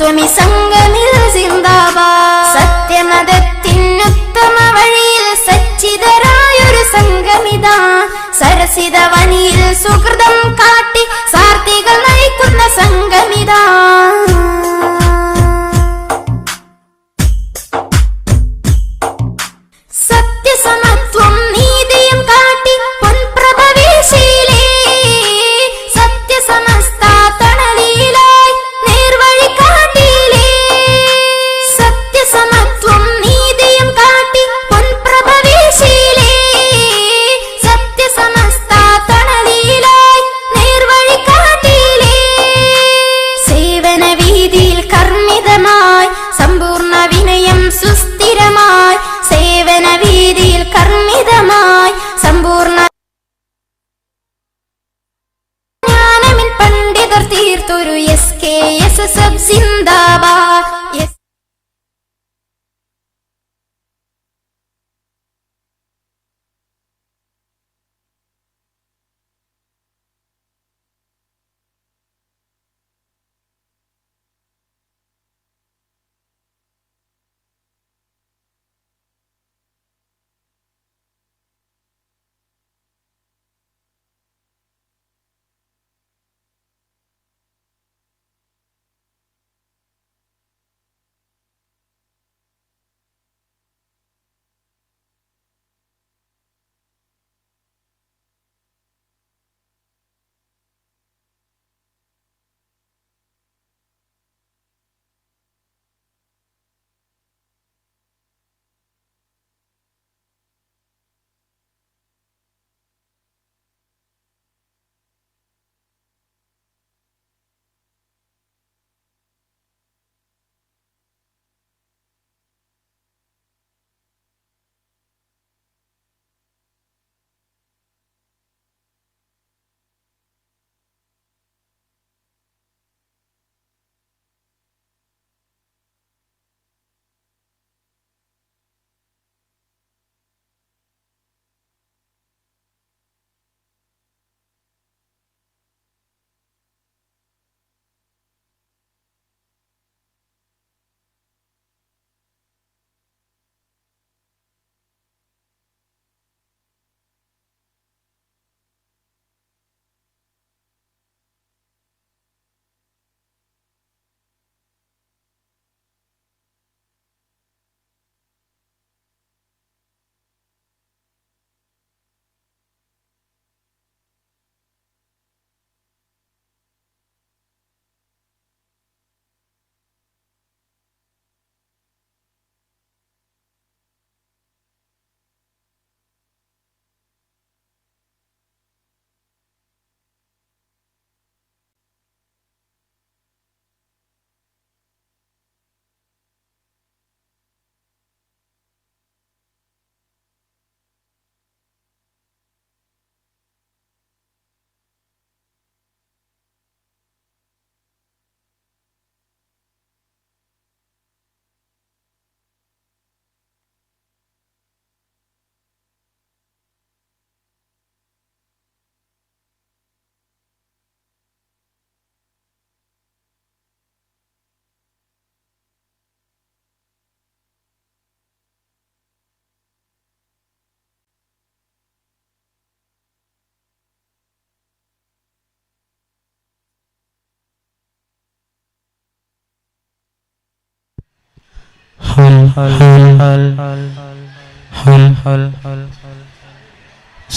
तुम्ही संग मिला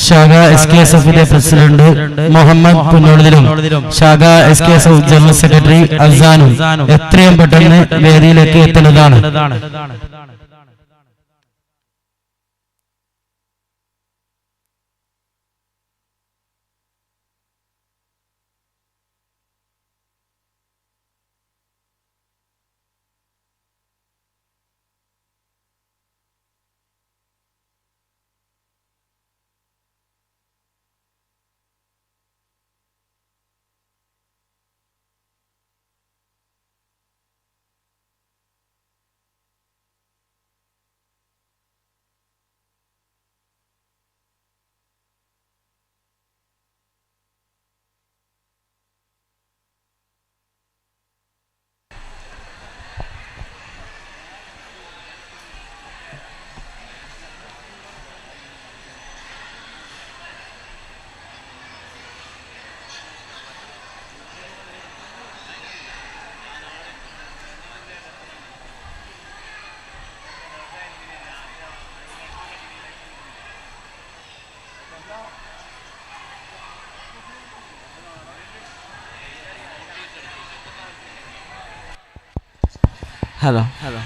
ശാഖ എസ് കെ എസ് എഫിന്റെ പ്രസിഡന്റ് മുഹമ്മദ് പുന്നോളിലും ശാഖ S K S F general secretary അസാനും എത്രയും പെട്ടെന്ന് വേദിയിലേക്ക് എത്തുന്നതാണ്. hello hello